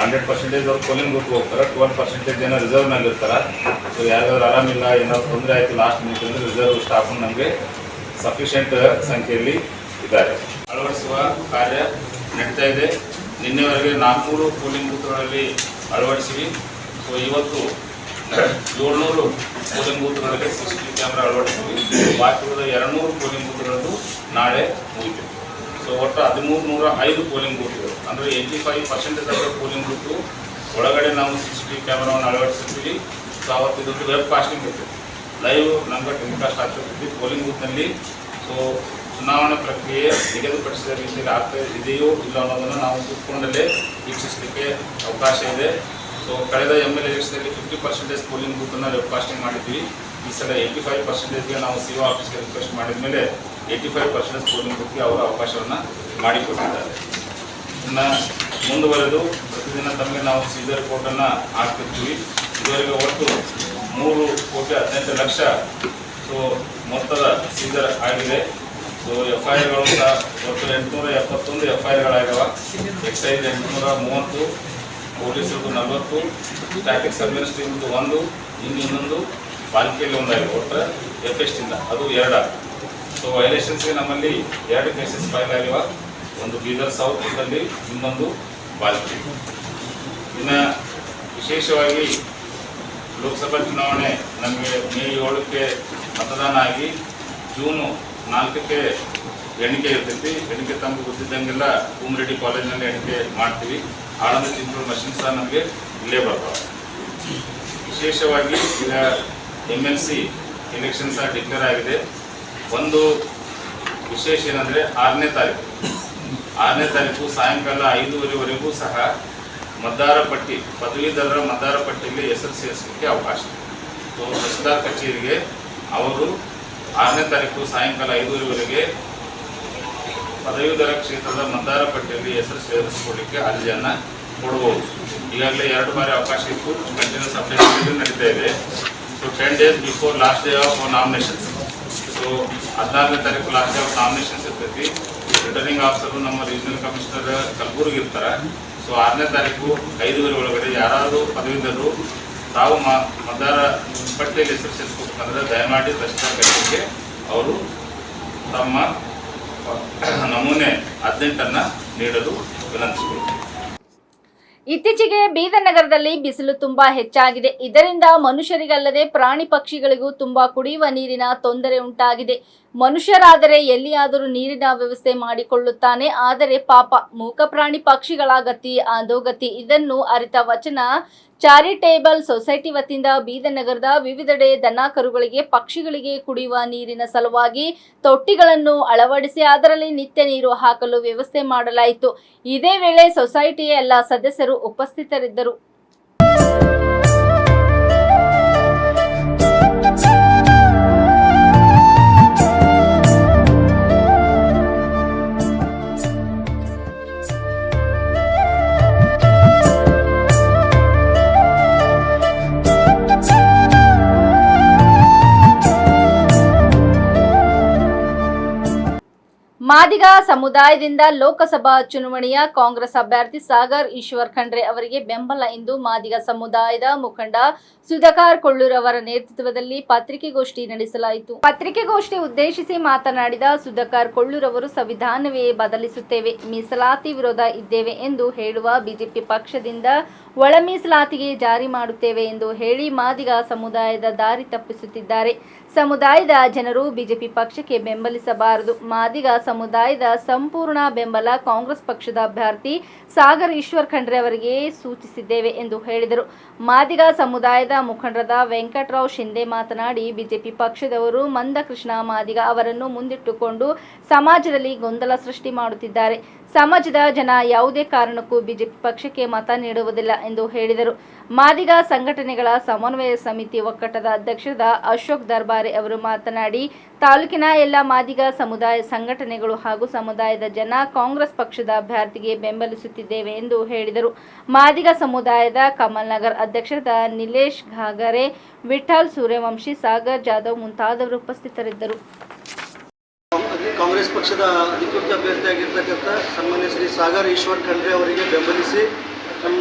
ಹಂಡ್ರೆಡ್ ಪರ್ಸೆಂಟೇಜ್ ಅವ್ರು ಪೋಲಿಂಗ್ ಬೂತ್ ಹೋಗ್ತಾರೆ. ಟ್ವೆಲ್ ಪರ್ಸೆಂಟೇಜ್ ಏನೋ ರಿಸರ್ವ್ನಲ್ಲಿ ಇರ್ತಾರೆ. ಸೊ ಯಾರ್ಯಾರು ಆರಾಮಿಲ್ಲ ಏನಾದ್ರು ತೊಂದರೆ ಆಯಿತು ಲಾಸ್ಟ್ ಮಿನಿಟ್ ಅಂದರೆ ರಿಸರ್ವ್ ಸ್ಟಾಫ್ ನಮಗೆ ಸಫಿಷಿಯೆಂಟ್ ಸಂಖ್ಯೆಯಲ್ಲಿ ಇದ್ದಾರೆ. ಅಳವಡಿಸುವ ಕಾರ್ಯ ನಡೀತಾ ಇದೆ. ನಿನ್ನೆವರೆಗೆ ನಾಲ್ಕುನೂರು ಪೋಲಿಂಗ್ ಬೂತ್ಗಳಲ್ಲಿ ಅಳವಡಿಸಿವಿ ಸೊ ಇವತ್ತು ಏಳ್ನೂರು polling ಬೂತ್ಗಳಲ್ಲಿ C C T V camera ಅಳವಡಿಸಿದ್ವಿ. ಬಾಕಿ ಉಳಿದ ಎರಡುನೂರು ಪೋಲಿಂಗ್ ಬೂತ್ಗಳದ್ದು ನಾಳೆ ಮುಗಿತು. ಸೊ ಒಟ್ಟು ಹದಿಮೂರು ನೂರ ಐದು ಪೋಲಿಂಗ್ ಬೂತ್ಗಳು ಅಂದರೆ eighty five percentage of polling booth ಒಳಗಡೆ ನಾವು ಸಿ ಸಿ ಟಿ ವಿ ಕ್ಯಾಮ್ರಾವನ್ನು ಅಳವಡಿಸಿರ್ತೀವಿ. ಸೊ ಅವತ್ತು ಇದೊಂದು ವೆಬ್ ಕಾಸ್ಟಿಂಗ್ ಇರ್ತದೆ ಲೈವ್ ನಮ್ಗೆ ಟೆಲಿಕಾಸ್ಟ್ ಆಗ್ತಿರ್ತೀವಿ ಪೋಲಿಂಗ್ ಬೂತ್ನಲ್ಲಿ ಸೊ ಚುನಾವಣಾ ಪ್ರಕ್ರಿಯೆ ನಿಗದಿಪಡಿಸಿದ ರೀತಿಯಲ್ಲಿ ಆಗ್ತಾ ಇದೆಯೋ ಇಲ್ಲ ಅನ್ನೋದನ್ನು ನಾವು ಕೂತ್ಕೊಂಡಲ್ಲೇ ವೀಕ್ಷಿಸಲಿಕ್ಕೆ ಅವಕಾಶ ಇದೆ. ಸೊ ಕಳೆದ ಎಂ ಎಲ್ ಎಲೆಕ್ಷನಲ್ಲಿ ಫಿಫ್ಟಿ ಪರ್ಸೆಂಟೇಜ್ ಪೋಲಿಂಗ್ ಬೂತನ್ನು ವೆಬ್ಕಾಸ್ಟಿಂಗ್ ಮಾಡಿದ್ವಿ. ಈ ಸಲ ಏಯ್ಟಿ ಫೈವ್ ಪರ್ಸೆಂಟೇಜ್ಗೆ ನಾವು ಸಿ ಒ ಆಫೀಸ್ಗೆ ರಿಕ್ವೆಸ್ಟ್ ಮಾಡಿದ ಮೇಲೆ ಏಯ್ಟಿ ಫೈವ್ ಪರ್ಸೆಂಟೇಜ್ ಪೋಲಿಂಗ್ ಬೂತ್ಗೆ ಅವರು ಅವಕಾಶವನ್ನು ಮಾಡಿಕೊಟ್ಟಿದ್ದಾರೆ. ಇನ್ನು ಮುಂದುವರೆದು ಪ್ರತಿದಿನ ತಮಗೆ ನಾವು ಸೀದರ್ ರಿಪೋರ್ಟನ್ನು ಹಾಕ್ತಿರ್ತೀವಿ. ಇದುವರೆಗೆ ಒಟ್ಟು ಮೂರು ಕೋಟಿ ಹದಿನೆಂಟು ಲಕ್ಷ ಸೊ ಮೊತ್ತದ ಸೀಜರ್ ಆಗಿದೆ. ಸೊ ಎಫ್ ಐ ಆರ್ಗಳು ಸಹ ಒಟ್ಟು ಎಂಟುನೂರ ಎಪ್ಪತ್ತೊಂದು ಎಫ್ ಐ ಆರ್ಗಳಾಗ್ಯಾವ ಎಕ್ಸೈಸ್ ಎಂಟುನೂರ ಮೂವತ್ತು. ಪೊಲೀಸರದ್ದು ನಲವತ್ತು ಟ್ರಾಫಿಕ್ ಟೀಮ್ದು ಒಂದು, ಇನ್ನು ಇನ್ನೊಂದು ಪಾಲಿಕೆಯಲ್ಲಿ ಒಂದಾಗಿದೆ ಕೊಟ್ಟರೆ ಎಫ್ ಎಸ್ ಟಿಂದ ಅದು ಎರಡ. ಸೊ ವೈಲೇಷನ್ಸ್ಗೆ ನಮ್ಮಲ್ಲಿ ಎರಡು ಕೇಸಸ್ ಫೈಲ್ ಆಗಿವ. ಒಂದು ಬೀದರ್ ಸೌತ್ನಲ್ಲಿ ಇನ್ನೊಂದು ಬಾಲ್ಕಿ ಇನ್ನು ವಿಶೇಷವಾಗಿ ಲೋಕಸಭಾ ಚುನಾವಣೆ ನಮಗೆ ಮೇ ಏಳಕ್ಕೆ ಮತದಾನ ಆಗಿ ಜೂನು ನಾಲ್ಕಕ್ಕೆ ಎಣಿಕೆ ಇರ್ತೈತಿ. ಎಣಿಕೆ ತಮಗೆ ಗೊತ್ತಿದ್ದಂಗೆಲ್ಲ ಕುಮರೆಡ್ಡಿ ಕಾಲೇಜಿನಲ್ಲಿ ಎಣಿಕೆ ಮಾಡ್ತೀವಿ. ಆಳಂದ ಚಿಂಚೋಳ ಮಷಿನ್ ಸಹ ನಮಗೆ ಇಲ್ಲೇ ಬರ್ತಾವೆ. ವಿಶೇಷವಾಗಿ ಈಗ ಎಂ ಎಲ್ ಸಿ ಎಲೆಕ್ಷನ್ ಸಹ ಡಿಕ್ಲೇರ್ ಆಗಿದೆ. ಒಂದು ವಿಶೇಷ ಏನಂದರೆ ಆರನೇ ತಾರೀಕು. ಆರನೇ ತಾರೀಕು ಸಾಯಂಕಾಲ ಐದೂವರೆವರೆಗೂ ಸಹ ಮತದಾರ ಪಟ್ಟಿ ಪದವೀಧರರ ಮತದಾರ ಪಟ್ಟಿಯಲ್ಲಿ ಹೆಸರು ಸೇರಿಸಲಿಕ್ಕೆ ಅವಕಾಶ. ಸೊ ಕಚೇರಿಗೆ ಅವರು ಆರನೇ ತಾರೀಕು ಸಾಯಂಕಾಲ ಐದೂವರೆವರೆಗೆ ಪದವೀಧರ ಕ್ಷೇತ್ರದ ಮತದಾರ ಪಟ್ಟಿಯಲ್ಲಿ ಹೆಸರು ಸೇರಿಸಿಕೊಳ್ಳಿಕ್ಕೆ ಅರ್ಜಿಯನ್ನು ಕೊಡಬಹುದು. ಈಗಾಗಲೇ ಎರಡು ಬಾರಿ ಅವಕಾಶ ಇತ್ತು. ಕಂಟಿನ್ಯೂಸ್ ಅಪ್ಲಿಕೇಶನ್ ನಡೀತಾ ಇದೆ. So ten days before last day of nominations so ಹದಿನಾರನೇ ತಾರೀಕು ಲಾಸ್ಟ್ ಡೇ ಆಫ್ ನಾಮಿನೇಷನ್ಸ್ ಇರ್ತೈತಿ. ರಿಟರ್ನಿಂಗ್ ಆಫೀಸರು ನಮ್ಮ ರೀಜನಲ್ ಕಮಿಷನರ್ ಕಲಬುರ್ಗಿ ಇರ್ತಾರೆ. ಸೊ ಆರನೇ ತಾರೀಕು ಐದುವರೆ ಒಳಗಡೆ ಯಾರಾದರೂ ಪದವೀಧರರು ತಾವು ಮತದಾರ ಪಟ್ಟಿಯಲ್ಲಿ ಹೆಸರು ಸೇರಿಸ್ಬೇಕಂದ್ರೆ ದಯಮಾಡಿ ತಕ್ಷಣ ಅವರು ತಮ್ಮ ನಮೂನೆ ಹದಿನೆಂಟನ್ನು ನೀಡಲು ವಿನಂತಿಸಬೇಕು
ಇತ್ತೀಚೆಗೆ ಬೀದರ್ ನಗರದಲ್ಲಿ ಬಿಸಿಲು ತುಂಬಾ ಹೆಚ್ಚಾಗಿದೆ. ಇದರಿಂದ ಮನುಷ್ಯರಿಗಲ್ಲದೆ ಪ್ರಾಣಿ ಪಕ್ಷಿಗಳಿಗೂ ತುಂಬಾ ಕುಡಿಯುವ ನೀರಿನ ತೊಂದರೆ ಉಂಟಾಗಿದೆ. ಮನುಷ್ಯರಾದರೆ ಎಲ್ಲಿಯಾದರೂ ನೀರಿನ ವ್ಯವಸ್ಥೆ ಮಾಡಿಕೊಳ್ಳುತ್ತಾನೆ, ಆದರೆ ಪಾಪ ಮೂಕ ಪ್ರಾಣಿ ಪಕ್ಷಿಗಳ ಗತಿ, ಅಧೋಗತಿ, ಇದನ್ನು ಅರಿತ ವಚನ ಚಾರಿಟೇಬಲ್ ಸೊಸೈಟಿ ವತಿಯಿಂದ ಬೀದನಗರದ ನಗರದ ವಿವಿಧೆಡೆ ದನ ಕರುಗಳಿಗೆ ಪಕ್ಷಿಗಳಿಗೆ ಕುಡಿಯುವ ನೀರಿನ ಸಲುವಾಗಿ ತೊಟ್ಟಿಗಳನ್ನು ಅಳವಡಿಸಿ ಅದರಲ್ಲಿ ನಿತ್ಯ ನೀರು ಹಾಕಲು ವ್ಯವಸ್ಥೆ ಮಾಡಲಾಯಿತು. ಇದೇ ವೇಳೆ ಸೊಸೈಟಿಯ ಎಲ್ಲ ಸದಸ್ಯರು ಉಪಸ್ಥಿತರಿದ್ದರು. ಮಾದಿಗ ಸಮುದಾಯದಿಂದ ಲೋಕಸಭಾ ಚುನಾವಣೆಯ ಕಾಂಗ್ರೆಸ್ ಅಭ್ಯರ್ಥಿ ಸಾಗರ್ ಈಶ್ವರ್ ಖಂಡ್ರೆ ಅವರಿಗೆ ಬೆಂಬಲ ಎಂದು ಮಾದಿಗ ಸಮುದಾಯದ ಮುಖಂಡ ಸುಧಾಕರ್ ಕೊಳ್ಳೂರ್ ಅವರ ನೇತೃತ್ವದಲ್ಲಿ ಪತ್ರಿಕೆಗೋಷ್ಠಿ ನಡೆಸಲಾಯಿತು. ಪತ್ರಿಕೆಗೋಷ್ಠಿ ಉದ್ದೇಶಿಸಿ ಮಾತನಾಡಿದ ಸುಧಾಕರ್ ಕೊಳ್ಳೂರ್ ಅವರು, ಸಂವಿಧಾನವೇ ಬದಲಿಸುತ್ತೇವೆ, ಮೀಸಲಾತಿ ವಿರೋಧ ಇದ್ದೇವೆ ಎಂದು ಹೇಳುವ ಬಿಜೆಪಿ ಪಕ್ಷದಿಂದ ಒಳ ಮೀಸಲಾತಿಗೆ ಜಾರಿ ಮಾಡುತ್ತೇವೆ ಎಂದು ಹೇಳಿ ಮಾದಿಗ ಸಮುದಾಯದ ದಾರಿ ತಪ್ಪಿಸುತ್ತಿದ್ದಾರೆ. ಸಮುದಾಯದ ಜನರು ಬಿಜೆಪಿ ಪಕ್ಷಕ್ಕೆ ಬೆಂಬಲಿಸಬಾರದು. ಮಾದಿಗ ಸಮುದಾಯದ ಸಂಪೂರ್ಣ ಬೆಂಬಲ ಕಾಂಗ್ರೆಸ್ ಪಕ್ಷದ ಅಭ್ಯರ್ಥಿ ಸಾಗರ್ ಈಶ್ವರ್ ಖಂಡ್ರೆ ಅವರಿಗೆ ಸೂಚಿಸಿದ್ದೇವೆ ಎಂದು ಹೇಳಿದರು. ಮಾದಿಗ ಸಮುದಾಯದ ಮುಖಂಡರಾದ ವೆಂಕಟರಾವ್ ಶಿಂದೆ ಮಾತನಾಡಿ, ಬಿಜೆಪಿ ಪಕ್ಷದವರು ಮಂದಕೃಷ್ಣ ಮಾದಿಗ ಅವರನ್ನು ಮುಂದಿಟ್ಟುಕೊಂಡು ಸಮಾಜದಲ್ಲಿ ಗೊಂದಲ ಸೃಷ್ಟಿ ಮಾಡುತ್ತಿದ್ದಾರೆ. ಸಮಾಜದ ಜನ ಯಾವುದೇ ಕಾರಣಕ್ಕೂ ಬಿಜೆಪಿ ಪಕ್ಷಕ್ಕೆ ಮತ ನೀಡುವುದಿಲ್ಲ ಎಂದು ಹೇಳಿದರು. ಮಾದಿಗ ಸಂಘಟನೆಗಳ ಸಮನ್ವಯ ಸಮಿತಿ ಒಕ್ಕಟದ ಅಧ್ಯಕ್ಷರಾದ ಅಶೋಕ್ ದರ್ಬಾರೆ ಅವರು ಮಾತನಾಡಿ, ತಾಲೂಕಿನ ಎಲ್ಲ ಮಾದಿಗ ಸಮುದಾಯ ಸಂಘಟನೆಗಳು ಹಾಗೂ ಸಮುದಾಯದ ಜನ ಕಾಂಗ್ರೆಸ್ ಪಕ್ಷದ ಅಭ್ಯರ್ಥಿಗೆ ಬೆಂಬಲಿಸುತ್ತಿದ್ದೇವೆ ಎಂದು ಹೇಳಿದರು. ಮಾದಿಗ ಸಮುದಾಯದ ಕಮಲ್ ನಗರ್ ಅಧ್ಯಕ್ಷರಾದ ನಿಲೇಶ್ ಘಾಗರೆ ವಿಠಲ್ ಸೂರ್ಯವಂಶಿ, ಸಾಗರ್ ಜಾಧವ್ ಮುಂತಾದವರು ಉಪಸ್ಥಿತರಿದ್ದರು.
ಕಾಂಗ್ರೆಸ್ ಪಕ್ಷದ ಅಧಿಕೃತ ಅಭ್ಯರ್ಥಿಯಾಗಿರ್ತಕ್ಕಂಥ ಸನ್ಮಾನ್ಯ ಶ್ರೀ ಸಾಗರ್ ಈಶ್ವರ್ ಖಂಡ್ರೆ ಅವರಿಗೆ ಬೆಂಬಲಿಸಿ ನಮ್ಮ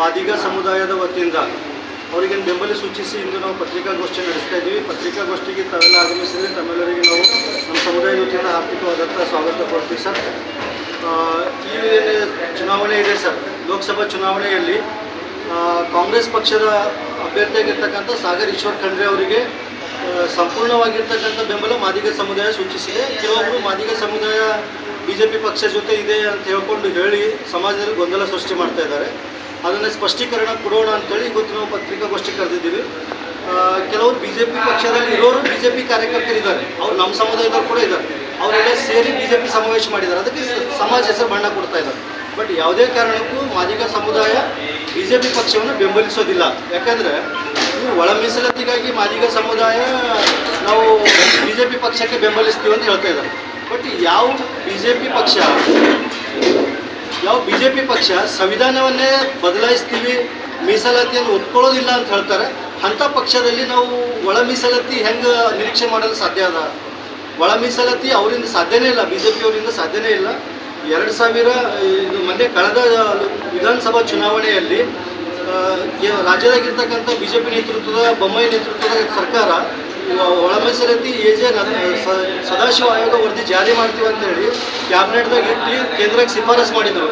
ಮಾದಿಗ ಸಮುದಾಯದ ವತಿಯಿಂದ ಅವರಿಗೆ ಬೆಂಬಲ ಸೂಚಿಸಿ ಇಂದು ನಾವು ಪತ್ರಿಕಾಗೋಷ್ಠಿ ನಡೆಸ್ತಾ ಇದ್ದೀವಿ. ಪತ್ರಿಕಾಗೋಷ್ಠಿಗೆ ತಾವೆಲ್ಲ ಆಗಮಿಸಿದರೆ ತಮ್ಮೆಲ್ಲರಿಗೆ ನಾವು ನಮ್ಮ ಸಮುದಾಯದ ವತಿಯಿಂದ ಆರ್ಥಿಕವಾದಂಥ ಸ್ವಾಗತ ಕೊಡ್ತೀವಿ ಸರ್. ಈ ಚುನಾವಣೆ ಇದೆ ಸರ್. ಲೋಕಸಭಾ ಚುನಾವಣೆಯಲ್ಲಿ ಕಾಂಗ್ರೆಸ್ ಪಕ್ಷದ ಅಭ್ಯರ್ಥಿಯಾಗಿರ್ತಕ್ಕಂಥ ಸಾಗರ್ ಈಶ್ವರ್ ಖಂಡ್ರೆ ಅವರಿಗೆ ಸಂಪೂರ್ಣವಾಗಿರ್ತಕ್ಕಂಥ ಬೆಂಬಲ ಮಾದಿಗ ಸಮುದಾಯ ಸೂಚಿಸಿದೆ. ಕೆಲವೊಬ್ಬರು ಮಾದಿಗ ಸಮುದಾಯ ಬಿ ಜೆ ಪಕ್ಷ ಜೊತೆ ಇದೆ ಅಂತ ಹೇಳ್ಕೊಂಡು ಹೇಳಿ ಸಮಾಜದಲ್ಲಿ ಗೊಂದಲ ಸೃಷ್ಟಿ ಮಾಡ್ತಾ ಇದ್ದಾರೆ. ಅದನ್ನು ಸ್ಪಷ್ಟೀಕರಣ ಕೊಡೋಣ ಅಂತೇಳಿ ಇವತ್ತು ನಾವು ಪತ್ರಿಕಾಗೋಷ್ಠಿ ಕರೆದಿದ್ದೀವಿ. ಕೆಲವರು ಬಿ ಜೆ ಪಿ ಪಕ್ಷದಲ್ಲಿ ಇರೋರು ಬಿ ಜೆ ಪಿ ಕಾರ್ಯಕರ್ತರಿದ್ದಾರೆ. ಅವ್ರು ನಮ್ಮ ಸಮುದಾಯದವ್ರು ಕೂಡ ಇದ್ದಾರೆ. ಅವರೆಲ್ಲ ಸೇರಿ ಬಿ ಜೆ ಪಿ ಸಮಾವೇಶ ಮಾಡಿದ್ದಾರೆ. ಅದಕ್ಕೆ ಸಮಾಜ ಹೆಸರು ಬಣ್ಣ ಕೊಡ್ತಾ ಇದ್ದಾರೆ. ಬಟ್ ಯಾವುದೇ ಕಾರಣಕ್ಕೂ ಮಾದಿಗ ಸಮುದಾಯ ಬಿ ಜೆ ಪಿ ಪಕ್ಷವನ್ನು ಬೆಂಬಲಿಸೋದಿಲ್ಲ. ಯಾಕಂದರೆ ಇವರು ಒಳ ಮೀಸಲಾತಿಗಾಗಿ ಮಾದಿಗ ಸಮುದಾಯ ನಾವು ಬಿ ಜೆ ಪಿ ಪಕ್ಷಕ್ಕೆ ಬೆಂಬಲಿಸ್ತೀವಿ ಅಂತ ಹೇಳ್ತಾ ಇದ್ದಾರೆ. ಬಟ್ ಯಾವ ಬಿ ಜೆ ಪಿ ಪಕ್ಷ ಯಾವ ಬಿ ಜೆ ಪಿ ಪಕ್ಷ ಸಂವಿಧಾನವನ್ನೇ ಬದಲಾಯಿಸ್ತೀವಿ, ಮೀಸಲಾತಿಯನ್ನು ಒತ್ಕೊಳ್ಳೋದಿಲ್ಲ ಅಂತ ಹೇಳ್ತಾರೆ, ಅಂಥ ಪಕ್ಷದಲ್ಲಿ ನಾವು ಒಳ ಮೀಸಲಾತಿ ಹೆಂಗೆ ನಿರೀಕ್ಷೆ ಮಾಡಲು ಸಾಧ್ಯ ಅದ? ಒಳ ಮೀಸಲಾತಿ ಅವರಿಂದ ಸಾಧ್ಯನೇ ಇಲ್ಲ ಬಿ ಜೆ ಪಿಯವರಿಂದ ಸಾಧ್ಯನೇ ಇಲ್ಲ. ಎರಡು ಸಾವಿರ, ಇದು ಮೊನ್ನೆ ಕಳೆದ ವಿಧಾನಸಭಾ ಚುನಾವಣೆಯಲ್ಲಿ ರಾಜ್ಯದಾಗಿರ್ತಕ್ಕಂಥ ಬಿ ಜೆ ಪಿ ನೇತೃತ್ವದ, ಬೊಮ್ಮಾಯಿ ನೇತೃತ್ವದ ಸರ್ಕಾರ ಒಳ ಎ ಜೆ ಸದಾಶಿವ ಆಯೋಗ ವರದಿ ಜಾರಿ ಮಾಡ್ತೀವಿ ಅಂತ ಹೇಳಿ ಕ್ಯಾಬಿನೆಟ್ದಾಗ ಇಟ್ಟು ಕೇಂದ್ರಕ್ಕೆ ಶಿಫಾರಸು ಮಾಡಿದರು.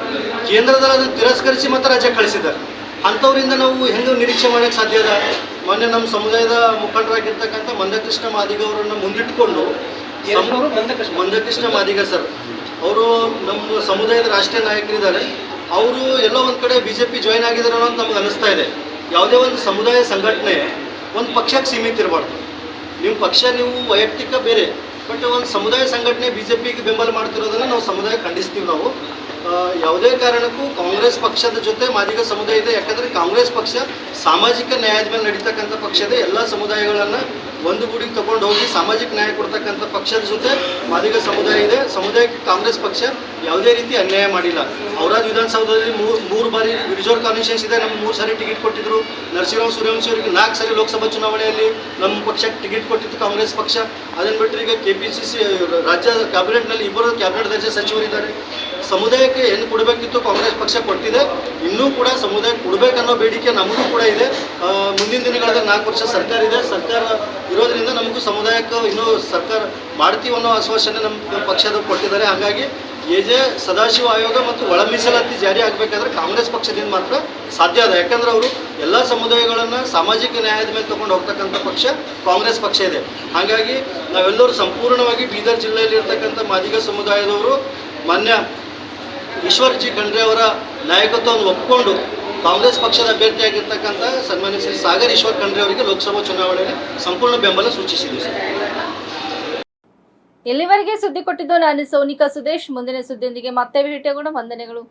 ಕೇಂದ್ರದಲ್ಲಿ ಅದನ್ನು ತಿರಸ್ಕರಿಸಿ ಮತ್ತೆ ರಾಜ್ಯ ಕಳಿಸಿದ್ದಾರೆ ಅಂಥವರಿಂದ ನಾವು ಹೆಂಗೆ ನಿರೀಕ್ಷೆ ಮಾಡೋಕ್ಕೆ ಸಾಧ್ಯ ಅದ? ಮೊನ್ನೆ ನಮ್ಮ ಸಮುದಾಯದ ಮುಖಂಡರಾಗಿರ್ತಕ್ಕಂಥ ಮಂದಕೃಷ್ಣ ಮಾದಿಗ ಅವರನ್ನು ಮುಂದಿಟ್ಟುಕೊಂಡು ಮಂದಕೃಷ್ಣ. ಮಾದಿಗ ಸರ್ ಅವರು ನಮ್ಮ ಸಮುದಾಯದ ರಾಷ್ಟ್ರೀಯ ನಾಯಕರಿದ್ದಾರೆ. ಅವರು ಎಲ್ಲೋ ಒಂದು ಕಡೆ ಬಿ ಜೆ ಪಿ ಜಾಯ್ನ್ ಆಗಿದ್ದಾರೆ ಅಂತ ನಮ್ಗೆ ಅನಿಸ್ತಾ ಇದೆ. ಯಾವುದೇ ಒಂದು ಸಮುದಾಯ ಸಂಘಟನೆ ಒಂದು ಪಕ್ಷಕ್ಕೆ ಸೀಮಿತ ಇರಬಾರ್ದು. ನಿಮ್ಮ ಪಕ್ಷ, ನೀವು ವೈಯಕ್ತಿಕ ಬೇರೆ, ಬಟ್ ಒಂದು ಸಮುದಾಯ ಸಂಘಟನೆ ಬಿ ಜೆ ಪಿಗೆ ಬೆಂಬಲ ಮಾಡ್ತಿರೋದನ್ನು ನಾವು ಸಮುದಾಯ ಖಂಡಿಸ್ತೀವಿ ನಾವು. ಯಾವುದೇ ಕಾರಣಕ್ಕೂ ಕಾಂಗ್ರೆಸ್ ಪಕ್ಷದ ಜೊತೆ ಮಾದಿಗ ಸಮುದಾಯ ಇದೆ. ಯಾಕಂದರೆ ಕಾಂಗ್ರೆಸ್ ಪಕ್ಷ ಸಾಮಾಜಿಕ ನ್ಯಾಯದ ಮೇಲೆ ನಡೀತಕ್ಕಂಥ ಪಕ್ಷದ ಎಲ್ಲ ಸಮುದಾಯಗಳನ್ನು ಒಂದು ಗುಡಿಗೆ ತಗೊಂಡು ಹೋಗಿ ಸಾಮಾಜಿಕ ನ್ಯಾಯ ಕೊಡ್ತಕ್ಕಂಥ ಪಕ್ಷದ ಜೊತೆ ಮಾದಿಗ ಸಮುದಾಯ ಇದೆ. ಸಮುದಾಯಕ್ಕೆ ಕಾಂಗ್ರೆಸ್ ಪಕ್ಷ ಯಾವುದೇ ರೀತಿ ಅನ್ಯಾಯ ಮಾಡಿಲ್ಲ. ಅವರಾದ ವಿಧಾನಸೌಧದಲ್ಲಿ ಮೂರು ಮೂರು ಬಾರಿ ರಿಸರ್ವ್ ಕಾನ್ಸ್ಟಿಟ್ಯೂನ್ಸ್ ಇದೆ. ನಮ್ಗೆ ಮೂರು ಸಾರಿ ಟಿಕೆಟ್ ಕೊಟ್ಟಿದ್ರು. ನರಸಿಂಹ ಸೂರ್ಯವಂಶಿ ಅವರಿಗೆ ನಾಲ್ಕು ಸಾರಿ ಲೋಕಸಭಾ ಚುನಾವಣೆಯಲ್ಲಿ ನಮ್ಮ ಪಕ್ಷಕ್ಕೆ ಟಿಕೆಟ್ ಕೊಟ್ಟಿತ್ತು ಕಾಂಗ್ರೆಸ್ ಪಕ್ಷ. ಅದನ್ನು ಬಿಟ್ಟರೆ ಈಗ ಕೆ ಪಿ ಸಿ ಸಿ ರಾಜ್ಯ ಕ್ಯಾಬಿನೆಟ್ನಲ್ಲಿ ಇಬ್ಬರು ಕ್ಯಾಬಿನೆಟ್ ದರ್ಜೆ ಸಚಿವರಿದ್ದಾರೆ. ಸಮುದಾಯಕ್ಕೆ ಏನು ಕೊಡಬೇಕಿತ್ತು ಕಾಂಗ್ರೆಸ್ ಪಕ್ಷ ಕೊಟ್ಟಿದೆ. ಇನ್ನೂ ಕೂಡ ಸಮುದಾಯಕ್ಕೆ ಕೊಡಬೇಕನ್ನೋ ಬೇಡಿಕೆ ನಮಗೂ ಕೂಡ ಇದೆ. ಮುಂದಿನ ದಿನಗಳಲ್ಲಿ ನಾಲ್ಕು ವರ್ಷ ಸರ್ಕಾರ ಇದೆ. ಸರ್ಕಾರ ಇರೋದ್ರಿಂದ ನಮಗೂ ಸಮುದಾಯಕ್ಕೆ ಇನ್ನೂ ಸರ್ಕಾರ ಮಾಡ್ತೀವಿ ಅನ್ನೋ ಆಶ್ವಾಸನೆ ನಮ್ಮ ಪಕ್ಷದ ಕೊಟ್ಟಿದ್ದಾರೆ. ಹಾಗಾಗಿ ಎಜೆ ಸದಾಶಿವ ಆಯೋಗ ಮತ್ತು ಒಳ ಮೀಸಲಾತಿ ಜಾರಿ ಆಗಬೇಕಾದ್ರೆ ಕಾಂಗ್ರೆಸ್ ಪಕ್ಷದಿಂದ ಮಾತ್ರ ಸಾಧ್ಯ ಅದ. ಯಾಕಂದ್ರೆ ಅವರು ಎಲ್ಲ ಸಮುದಾಯಗಳನ್ನು ಸಾಮಾಜಿಕ ನ್ಯಾಯದ ಮೇಲೆ ತಗೊಂಡು ಹೋಗ್ತಕ್ಕಂಥ ಪಕ್ಷ ಕಾಂಗ್ರೆಸ್ ಪಕ್ಷ ಇದೆ. ಹಾಗಾಗಿ ನಾವೆಲ್ಲರೂ ಸಂಪೂರ್ಣವಾಗಿ ಬೀದರ್ ಜಿಲ್ಲೆಯಲ್ಲಿ ಇರ್ತಕ್ಕಂಥ ಮಾದಿಗ ಸಮುದಾಯದವರು ಮಾನ್ಯ ಈಶ್ವರ್ ಜಿ ಖಂಡ್ರೆ ಅವರ ನಾಯಕತ್ವವನ್ನು ಒಪ್ಪಿಕೊಂಡು ಕಾಂಗ್ರೆಸ್ ಪಕ್ಷದ ಅಭ್ಯರ್ಥಿಯಾಗಿರ್ತಕ್ಕಂಥ ಸನ್ಮಾನ್ಯ ಶ್ರೀ ಸಾಗರ್ ಈಶ್ವರ್ ಖಂಡ್ರೆ ಅವರಿಗೆ ಲೋಕಸಭಾ ಚುನಾವಣೆಯಲ್ಲಿ ಸಂಪೂರ್ಣ ಬೆಂಬಲ ಸೂಚಿಸಿದೆ ಸರ್.
ಇಲ್ಲಿವರೆಗೆ ಸುದ್ದಿ ಕೊಟ್ಟಿದ್ದು ನಾನು ಸೋನಿಕಾ ಸುದೇಶ್, ಮುಂದಿನ ಸುದ್ದಿಯೊಂದಿಗೆ ಮತ್ತೆ ಭೇಟಿಯಾಗೋಣ. ವಂದನೆಗಳು.